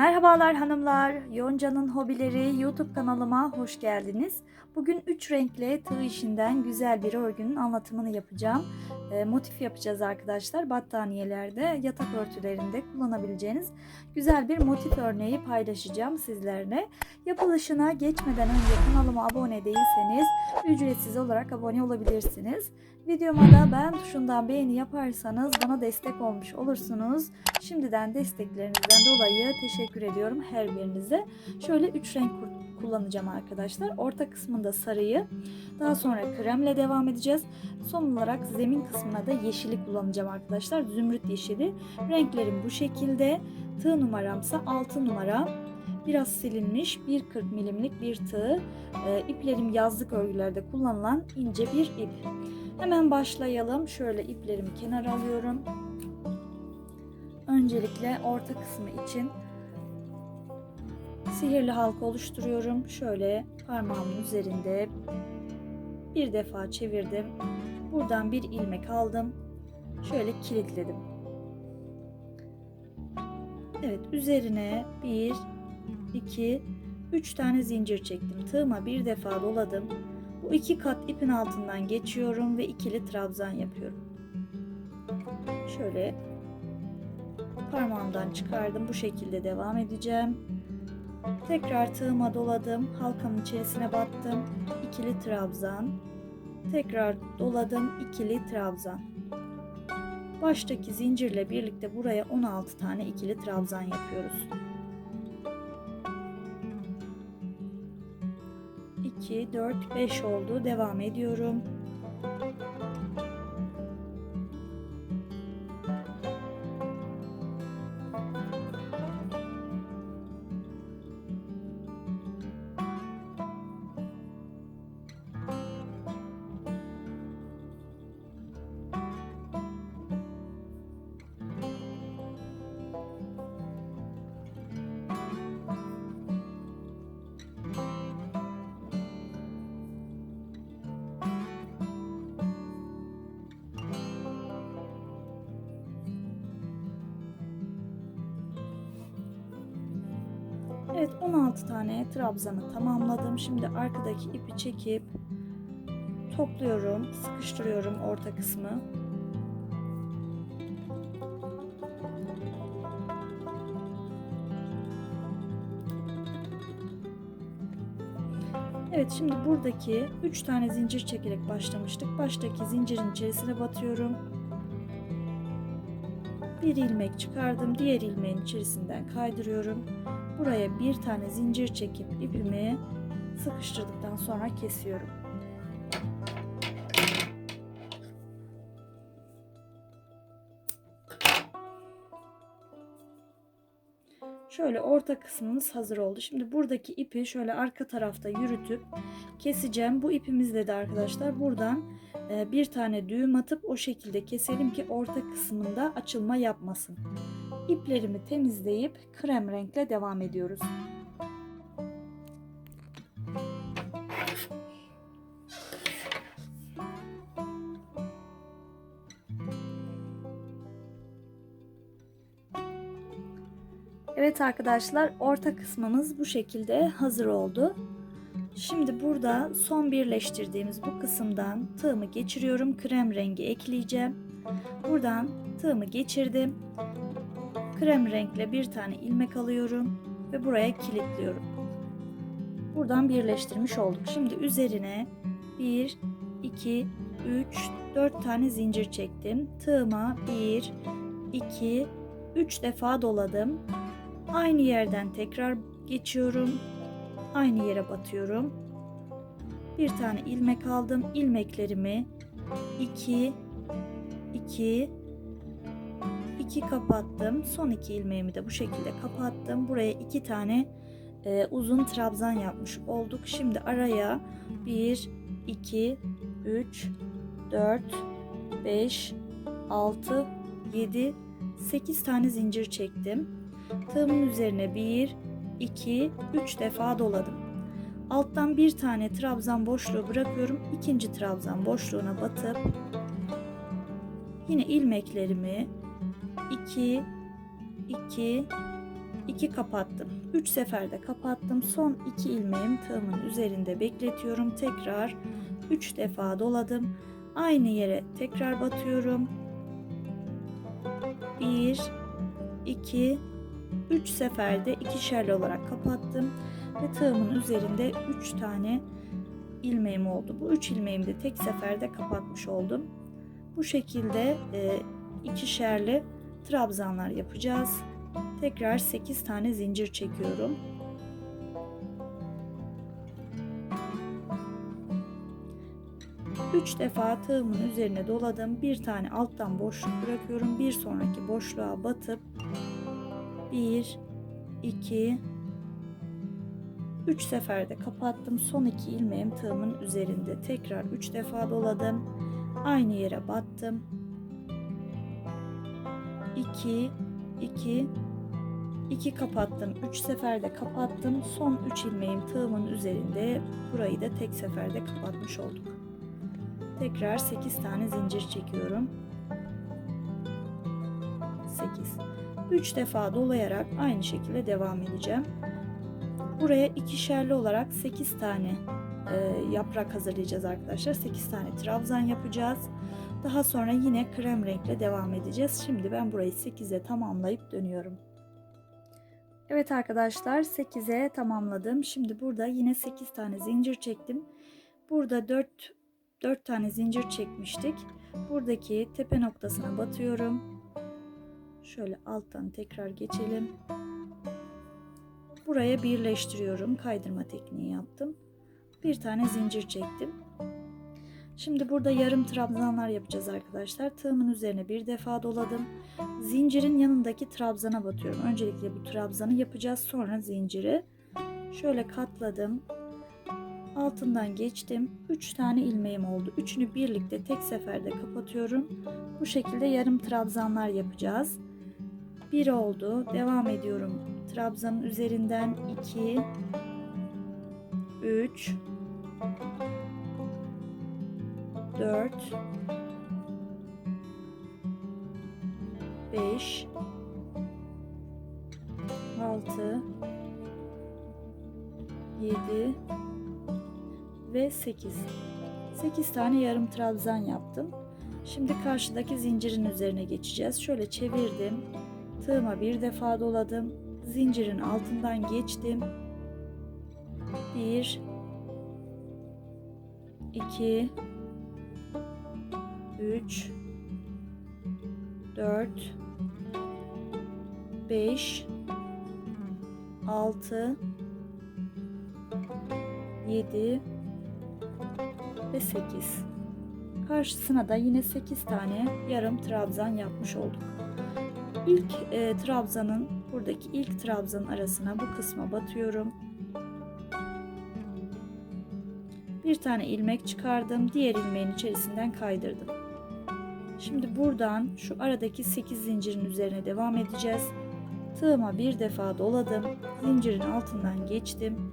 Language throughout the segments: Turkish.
Merhabalar hanımlar, Yonca'nın hobileri YouTube kanalıma hoş geldiniz. Bugün 3 renkli tığ işinden güzel bir örgünün anlatımını yapacağım. E, motif yapacağız arkadaşlar. Battaniyelerde, yatak örtülerinde kullanabileceğiniz güzel bir motif örneği paylaşacağım sizlerle. Yapılışına geçmeden önce kanalıma abone değilseniz ücretsiz olarak abone olabilirsiniz. Videoma da beğen tuşundan beğeni yaparsanız bana destek olmuş olursunuz. Şimdiden desteklerinizden dolayı teşekkür ediyorum her birinize. Şöyle 3 renk kullanacağım arkadaşlar. Orta kısmında sarıyı, daha sonra kremle devam edeceğiz. Son olarak zemin kısmına da yeşili kullanacağım arkadaşlar. Zümrüt yeşili. Renklerim bu şekilde. Tığ numaramsa 6 numara. Biraz silinmiş 1.40 milimlik bir tığ. E, iplerim yazlık örgülerde kullanılan ince bir ip. Hemen başlayalım. Şöyle iplerimi kenara alıyorum. Öncelikle orta kısmı için sihirli halka oluşturuyorum. Şöyle parmağımın üzerinde bir defa çevirdim. Buradan bir ilmek aldım. Şöyle kilitledim. Evet üzerine bir, iki, üç tane zincir çektim. Tığıma bir defa doladım. Bu iki kat ipin altından geçiyorum ve ikili trabzan yapıyorum. Şöyle parmağımdan çıkardım. Bu şekilde devam edeceğim. Tekrar tığıma doladım. Halkamın içerisine battım. İkili trabzan. Tekrar doladım. ikili trabzan. Baştaki zincirle birlikte buraya 16 tane ikili trabzan yapıyoruz. 2, 4, 5 oldu. Devam ediyorum. Evet 16 tane trabzanı tamamladım. Şimdi arkadaki ipi çekip topluyorum, sıkıştırıyorum orta kısmı. Evet şimdi buradaki 3 tane zincir çekerek başlamıştık. Baştaki zincirin içerisine batıyorum. Bir ilmek çıkardım. Diğer ilmeğin içerisinden kaydırıyorum. Buraya bir tane zincir çekip ipimi sıkıştırdıktan sonra kesiyorum. Şöyle orta kısmımız hazır oldu. Şimdi buradaki ipi şöyle arka tarafta yürütüp keseceğim. Bu ipimizle de arkadaşlar buradan e, bir tane düğüm atıp o şekilde keselim ki orta kısmında açılma yapmasın. İplerimi temizleyip krem renkle devam ediyoruz. Evet arkadaşlar orta kısmımız bu şekilde hazır oldu. Şimdi burada son birleştirdiğimiz bu kısımdan tığımı geçiriyorum. Krem rengi ekleyeceğim. Buradan tığımı geçirdim. Krem renkle bir tane ilmek alıyorum ve buraya kilitliyorum. Buradan birleştirmiş olduk. Şimdi üzerine 1, 2, 3, 4 tane zincir çektim. Tığıma 1, 2, 3 defa doladım. Aynı yerden tekrar geçiyorum. Aynı yere batıyorum. Bir tane ilmek aldım. İlmeklerimi 2 2 2 kapattım. Son iki ilmeğimi de bu şekilde kapattım. Buraya iki tane e, uzun trabzan yapmış olduk. Şimdi araya 1 2 3 4 5 6 7 8 tane zincir çektim. Tığımın üzerine 1 2 3 defa doladım. Alttan bir tane trabzan boşluğu bırakıyorum. İkinci trabzan boşluğuna batıp yine ilmeklerimi 2 2 2 kapattım. 3 seferde kapattım. Son 2 ilmeğim tığımın üzerinde bekletiyorum. Tekrar 3 defa doladım. Aynı yere tekrar batıyorum. 1 2 3 seferde ikişerli olarak kapattım ve tığımın üzerinde 3 tane ilmeğim oldu. Bu 3 ilmeğimi de tek seferde kapatmış oldum. Bu şekilde e, ikişerli trabzanlar yapacağız. Tekrar 8 tane zincir çekiyorum. Üç defa tığımın üzerine doladım. Bir tane alttan boşluk bırakıyorum. Bir sonraki boşluğa batıp 1 2 3 seferde kapattım. Son iki ilmeğim tığımın üzerinde. Tekrar 3 defa doladım. Aynı yere battım. 2 2 2 kapattım. 3 seferde kapattım. Son 3 ilmeğim tığımın üzerinde. Burayı da tek seferde kapatmış olduk. Tekrar 8 tane zincir çekiyorum. 8 3 defa dolayarak aynı şekilde devam edeceğim. Buraya ikişerli olarak 8 tane e, yaprak hazırlayacağız arkadaşlar. 8 tane trabzan yapacağız. Daha sonra yine krem renkle devam edeceğiz. Şimdi ben burayı 8'e tamamlayıp dönüyorum. Evet arkadaşlar 8'e tamamladım. Şimdi burada yine 8 tane zincir çektim. Burada 4 4 tane zincir çekmiştik. Buradaki tepe noktasına batıyorum. Şöyle alttan tekrar geçelim. Buraya birleştiriyorum. Kaydırma tekniği yaptım. Bir tane zincir çektim. Şimdi burada yarım trabzanlar yapacağız arkadaşlar. Tığımın üzerine bir defa doladım. Zincirin yanındaki trabzana batıyorum. Öncelikle bu trabzanı yapacağız. Sonra zinciri. Şöyle katladım. Altından geçtim. 3 tane ilmeğim oldu. Üçünü birlikte tek seferde kapatıyorum. Bu şekilde yarım trabzanlar yapacağız. 1 oldu. Devam ediyorum. Trabzanın üzerinden 2 3 4 5 6 7 ve 8 8 tane yarım trabzan yaptım. Şimdi karşıdaki zincirin üzerine geçeceğiz. Şöyle çevirdim. Tığıma bir defa doladım. Zincirin altından geçtim. 1 2 3 4 5 6 7 ve 8 karşısına da yine 8 tane yarım trabzan yapmış olduk. İlk e, trabzanın buradaki ilk trabzanın arasına bu kısma batıyorum. Bir tane ilmek çıkardım. Diğer ilmeğin içerisinden kaydırdım. Şimdi buradan şu aradaki 8 zincirin üzerine devam edeceğiz. Tığıma bir defa doladım. Zincirin altından geçtim.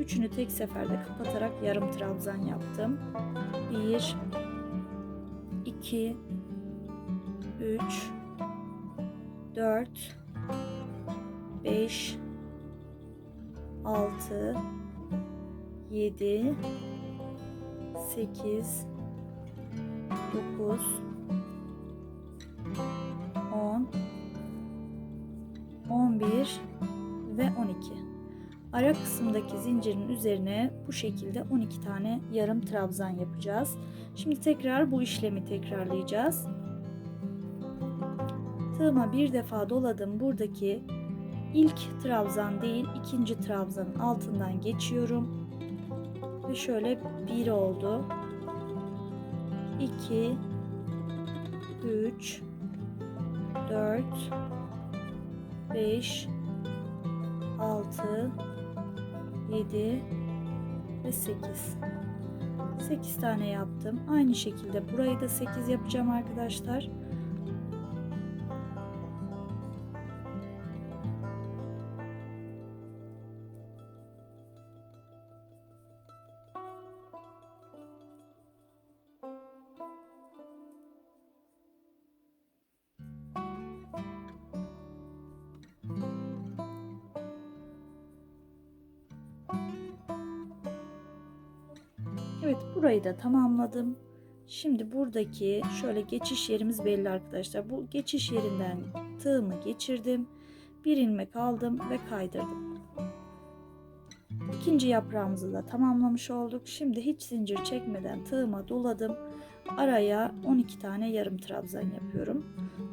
Üçünü tek seferde kapatarak yarım trabzan yaptım. 1 2 3 4 5 6 7 8 9 10 11 ve 12 ara kısımdaki zincirin üzerine bu şekilde 12 tane yarım trabzan yapacağız. Şimdi tekrar bu işlemi tekrarlayacağız. Tığıma bir defa doladım. Buradaki ilk trabzan değil ikinci trabzanın altından geçiyorum. Ve şöyle bir oldu. 2 3 4 5 6 7 ve 8 8 tane yaptım. Aynı şekilde burayı da 8 yapacağım arkadaşlar. Burayı da tamamladım. Şimdi buradaki şöyle geçiş yerimiz belli arkadaşlar. Bu geçiş yerinden tığımı geçirdim. Bir ilmek aldım ve kaydırdım. İkinci yaprağımızı da tamamlamış olduk. Şimdi hiç zincir çekmeden tığıma doladım. Araya 12 tane yarım trabzan yapıyorum.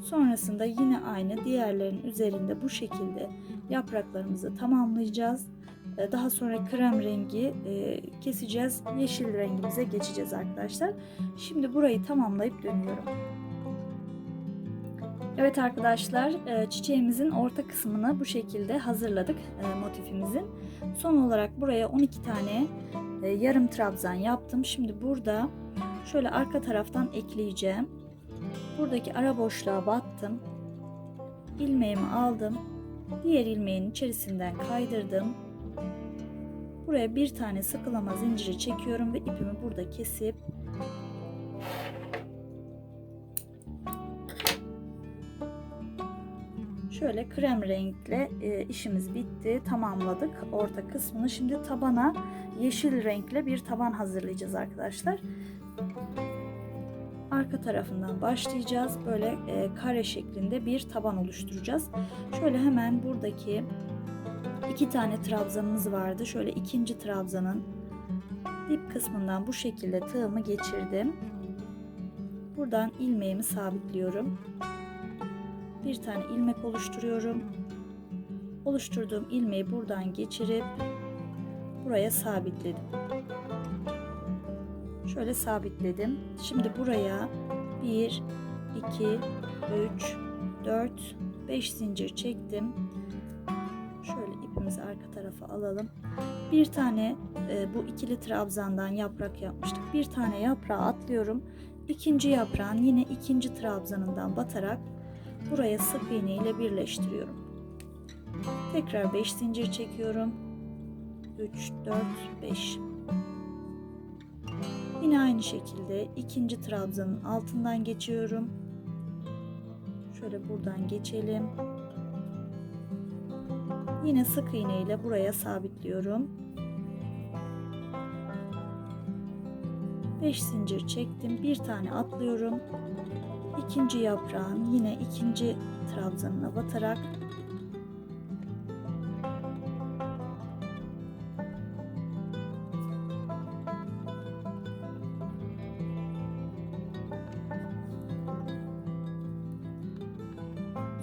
Sonrasında yine aynı diğerlerin üzerinde bu şekilde yapraklarımızı tamamlayacağız. Ee, Daha sonra krem rengi e, keseceğiz. Yeşil rengimize geçeceğiz arkadaşlar. Şimdi burayı tamamlayıp dönüyorum. Evet arkadaşlar e, çiçeğimizin orta kısmını bu şekilde hazırladık e, motifimizin. Son olarak buraya 12 tane e, yarım trabzan yaptım. Şimdi burada şöyle arka taraftan ekleyeceğim. Buradaki ara boşluğa battım. İlmeğimi aldım. Diğer ilmeğin içerisinden kaydırdım. Buraya bir tane sıkılama zinciri çekiyorum ve ipimi burada kesip Şöyle krem renkle e, işimiz bitti. Tamamladık orta kısmını. Şimdi tabana yeşil renkle bir taban hazırlayacağız arkadaşlar. Arka tarafından başlayacağız. Böyle e, kare şeklinde bir taban oluşturacağız. Şöyle hemen buradaki iki tane trabzanımız vardı. Şöyle ikinci trabzanın dip kısmından bu şekilde tığımı geçirdim. Buradan ilmeğimi sabitliyorum bir tane ilmek oluşturuyorum. Oluşturduğum ilmeği buradan geçirip buraya sabitledim. Şöyle sabitledim. Şimdi buraya 1 2 3 4 5 zincir çektim. İpimizi arka tarafa alalım. Bir tane e, bu ikili trabzandan yaprak yapmıştık. Bir tane yaprağı atlıyorum. İkinci yaprağın yine ikinci trabzanından batarak buraya sık iğne ile birleştiriyorum. Tekrar 5 zincir çekiyorum. 3 4 5 Yine aynı şekilde ikinci trabzanın altından geçiyorum. Şöyle buradan geçelim. Yine sık iğne ile buraya sabitliyorum. 5 zincir çektim. Bir tane atlıyorum ikinci yaprağın yine ikinci trabzanına batarak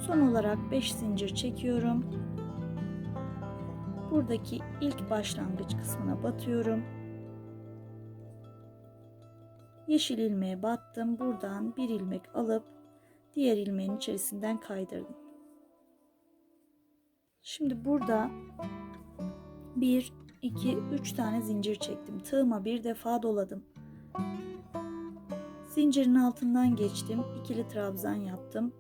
Son olarak 5 zincir çekiyorum. Buradaki ilk başlangıç kısmına batıyorum. Yeşil ilmeğe battım. Buradan bir ilmek alıp diğer ilmeğin içerisinden kaydırdım. Şimdi burada 1 2 3 tane zincir çektim. Tığıma bir defa doladım. Zincirin altından geçtim. ikili trabzan yaptım.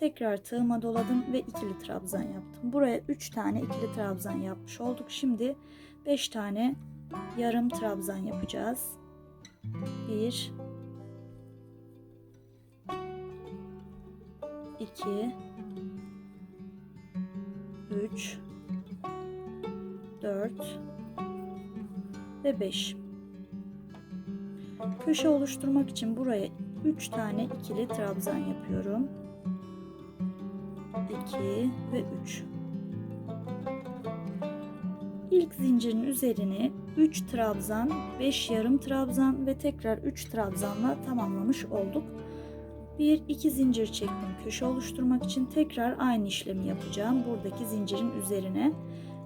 Tekrar tığıma doladım ve ikili trabzan yaptım. Buraya 3 tane ikili trabzan yapmış olduk. Şimdi 5 tane yarım trabzan yapacağız. 1 2 3 4 ve 5 köşe oluşturmak için buraya 3 tane ikili trabzan yapıyorum 2 ve 3 İlk zincirin üzerine 3 trabzan, 5 yarım trabzan ve tekrar 3 trabzanla tamamlamış olduk. 1 2 zincir çektim köşe oluşturmak için tekrar aynı işlemi yapacağım buradaki zincirin üzerine.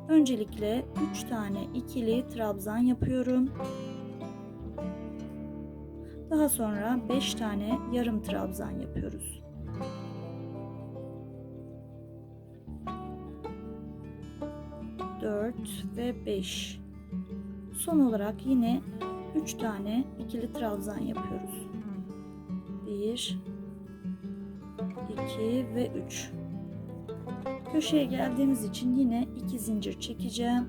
Öncelikle 3 tane ikili trabzan yapıyorum. Daha sonra 5 tane yarım trabzan yapıyoruz. 4 ve 5. Son olarak yine 3 tane ikili trabzan yapıyoruz. 1 2 ve 3. Köşeye geldiğimiz için yine 2 zincir çekeceğim.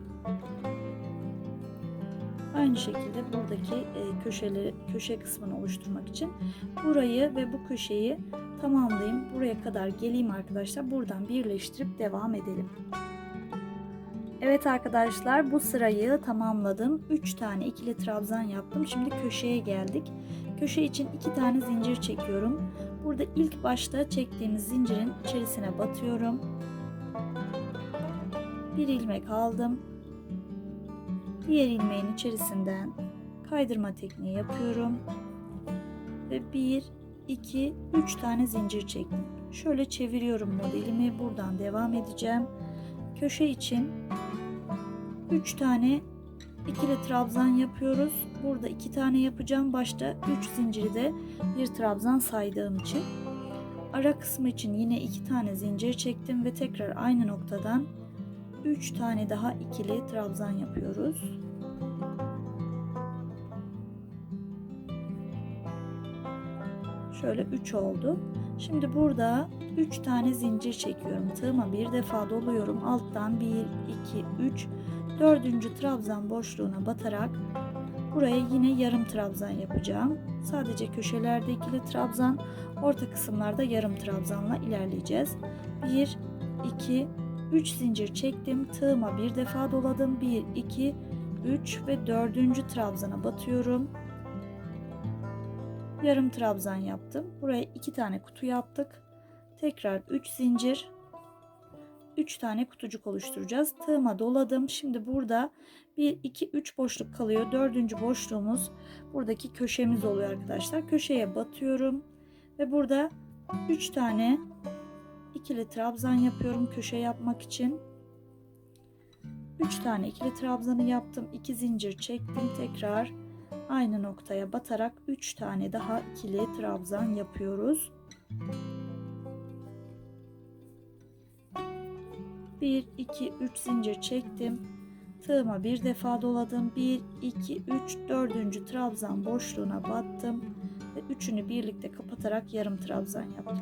Aynı şekilde buradaki e, köşeleri köşe kısmını oluşturmak için burayı ve bu köşeyi tamamlayayım. Buraya kadar geleyim arkadaşlar. Buradan birleştirip devam edelim. Evet arkadaşlar bu sırayı tamamladım. 3 tane ikili trabzan yaptım. Şimdi köşeye geldik. Köşe için 2 tane zincir çekiyorum. Burada ilk başta çektiğimiz zincirin içerisine batıyorum. Bir ilmek aldım. Diğer ilmeğin içerisinden kaydırma tekniği yapıyorum. Ve 1 2 3 tane zincir çektim. Şöyle çeviriyorum modelimi. Buradan devam edeceğim. Köşe için 3 tane ikili trabzan yapıyoruz. Burada 2 tane yapacağım. Başta 3 zinciri de bir trabzan saydığım için. Ara kısmı için yine 2 tane zincir çektim ve tekrar aynı noktadan 3 tane daha ikili trabzan yapıyoruz. Şöyle 3 oldu. Şimdi burada 3 tane zincir çekiyorum. Tığıma bir defa doluyorum. Alttan 1, 2, 3, 4. trabzan boşluğuna batarak buraya yine yarım trabzan yapacağım. Sadece köşelerde ikili trabzan, orta kısımlarda yarım trabzanla ilerleyeceğiz. 1, 2, 3 zincir çektim. Tığıma bir defa doladım. 1, 2, 3 ve 4. trabzana batıyorum yarım trabzan yaptım. Buraya iki tane kutu yaptık. Tekrar 3 zincir 3 tane kutucuk oluşturacağız. Tığıma doladım. Şimdi burada 1 2 3 boşluk kalıyor. Dördüncü boşluğumuz buradaki köşemiz oluyor arkadaşlar. Köşeye batıyorum ve burada 3 tane ikili trabzan yapıyorum köşe yapmak için. 3 tane ikili trabzanı yaptım. 2 zincir çektim. Tekrar aynı noktaya batarak 3 tane daha ikili trabzan yapıyoruz. 1 2 3 zincir çektim. Tığıma bir defa doladım. 1 2 3 4. trabzan boşluğuna battım ve üçünü birlikte kapatarak yarım trabzan yaptım.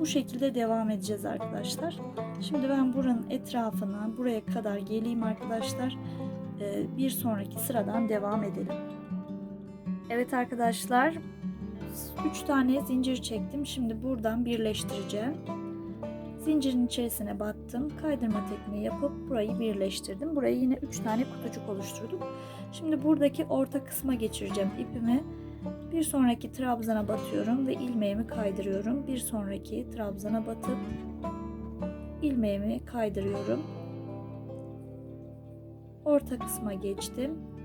Bu şekilde devam edeceğiz arkadaşlar. Şimdi ben buranın etrafına buraya kadar geleyim arkadaşlar. Ee, bir sonraki sıradan devam edelim. Evet arkadaşlar 3 tane zincir çektim. Şimdi buradan birleştireceğim. Zincirin içerisine battım. Kaydırma tekniği yapıp burayı birleştirdim. Buraya yine 3 tane kutucuk oluşturduk. Şimdi buradaki orta kısma geçireceğim ipimi. Bir sonraki trabzana batıyorum ve ilmeğimi kaydırıyorum. Bir sonraki trabzana batıp ilmeğimi kaydırıyorum. Orta kısma geçtim.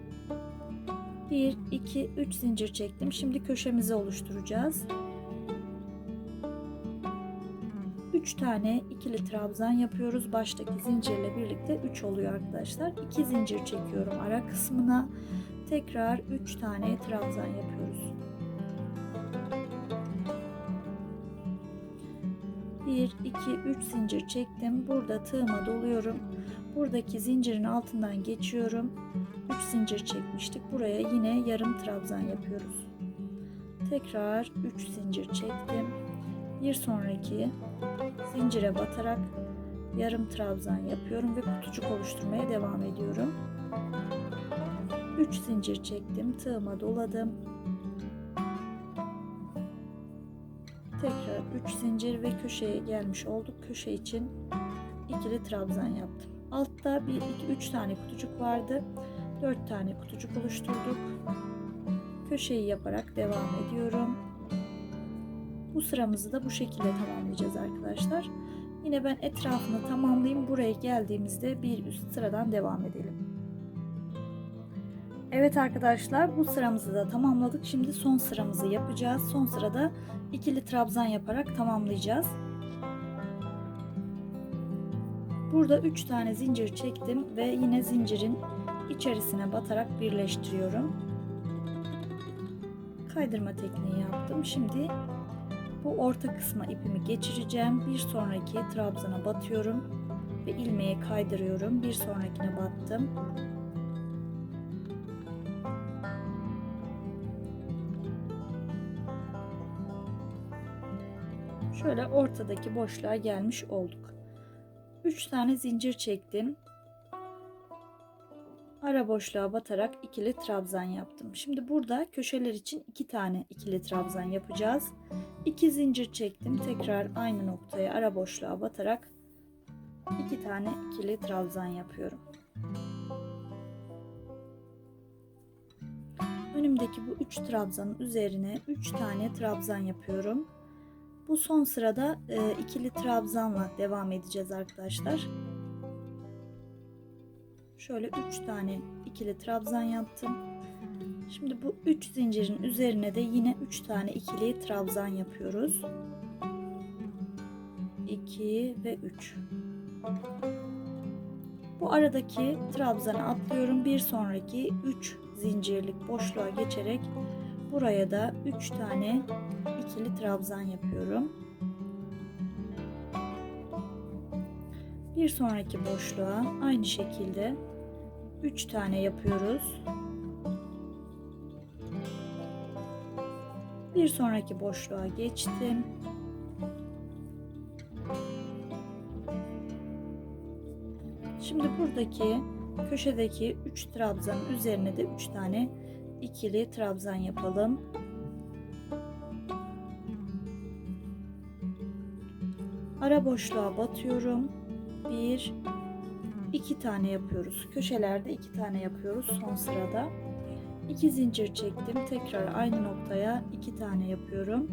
1 2 3 zincir çektim. Şimdi köşemizi oluşturacağız. 3 tane ikili trabzan yapıyoruz. Baştaki zincirle birlikte 3 oluyor arkadaşlar. 2 zincir çekiyorum ara kısmına. Tekrar 3 tane trabzan yapıyoruz. 1 2 3 zincir çektim. Burada tığıma doluyorum. Buradaki zincirin altından geçiyorum. 3 zincir çekmiştik. Buraya yine yarım trabzan yapıyoruz. Tekrar 3 zincir çektim. Bir sonraki zincire batarak yarım trabzan yapıyorum ve kutucuk oluşturmaya devam ediyorum. 3 zincir çektim. Tığıma doladım. Tekrar 3 zincir ve köşeye gelmiş olduk. Köşe için ikili trabzan yaptım. Altta 1 2 3 tane kutucuk vardı. 4 tane kutucuk oluşturduk. Köşeyi yaparak devam ediyorum. Bu sıramızı da bu şekilde tamamlayacağız arkadaşlar. Yine ben etrafını tamamlayayım. Buraya geldiğimizde bir üst sıradan devam edelim. Evet arkadaşlar bu sıramızı da tamamladık. Şimdi son sıramızı yapacağız. Son sırada ikili trabzan yaparak tamamlayacağız. Burada 3 tane zincir çektim ve yine zincirin içerisine batarak birleştiriyorum. Kaydırma tekniği yaptım. Şimdi bu orta kısma ipimi geçireceğim. Bir sonraki trabzana batıyorum ve ilmeğe kaydırıyorum. Bir sonrakine battım. Şöyle ortadaki boşluğa gelmiş olduk. 3 tane zincir çektim. Ara boşluğa batarak ikili trabzan yaptım. Şimdi burada köşeler için 2 tane ikili trabzan yapacağız. 2 zincir çektim. Tekrar aynı noktaya ara boşluğa batarak iki tane ikili trabzan yapıyorum. Önümdeki bu 3 trabzanın üzerine 3 tane trabzan yapıyorum. Bu son sırada e, ikili trabzanla devam edeceğiz arkadaşlar. Şöyle 3 tane ikili trabzan yaptım. Şimdi bu 3 zincirin üzerine de yine 3 tane ikili trabzan yapıyoruz. 2 ve 3. Bu aradaki trabzanı atlıyorum. Bir sonraki 3 zincirlik boşluğa geçerek buraya da 3 tane ikili trabzan yapıyorum. Bir sonraki boşluğa aynı şekilde 3 tane yapıyoruz. Bir sonraki boşluğa geçtim. Şimdi buradaki köşedeki 3 trabzanın üzerine de 3 tane ikili trabzan yapalım. Ara boşluğa batıyorum. 1 2 tane yapıyoruz. Köşelerde 2 tane yapıyoruz son sırada. 2 zincir çektim. Tekrar aynı noktaya 2 tane yapıyorum.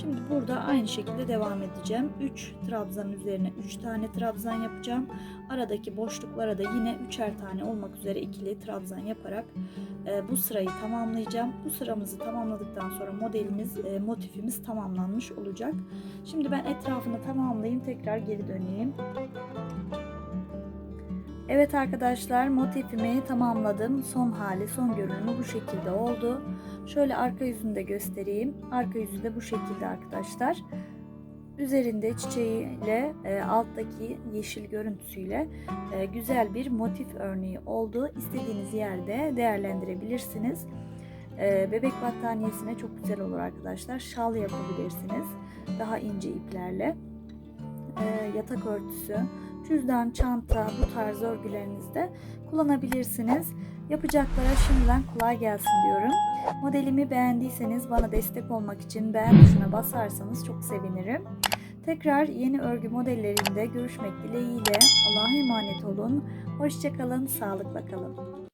Şimdi burada aynı şekilde devam edeceğim. 3 trabzan üzerine 3 tane trabzan yapacağım. Aradaki boşluklara da yine 3'er tane olmak üzere ikili trabzan yaparak e, bu sırayı tamamlayacağım. Bu sıramızı tamamladıktan sonra modelimiz, e, motifimiz tamamlanmış olacak. Şimdi ben etrafını tamamlayayım. Tekrar geri döneyim. Evet arkadaşlar motifimi tamamladım. Son hali, son görünümü bu şekilde oldu. Şöyle arka yüzünü de göstereyim. Arka yüzü de bu şekilde arkadaşlar. Üzerinde çiçeğiyle e, alttaki yeşil görüntüsüyle e, güzel bir motif örneği oldu. İstediğiniz yerde değerlendirebilirsiniz. E, bebek battaniyesine çok güzel olur arkadaşlar. Şal yapabilirsiniz. Daha ince iplerle. E, yatak örtüsü, cüzdan, çanta bu tarz örgülerinizde kullanabilirsiniz. Yapacaklara şimdiden kolay gelsin diyorum. Modelimi beğendiyseniz bana destek olmak için beğen tuşuna basarsanız çok sevinirim. Tekrar yeni örgü modellerinde görüşmek dileğiyle Allah'a emanet olun. Hoşçakalın, sağlıkla kalın.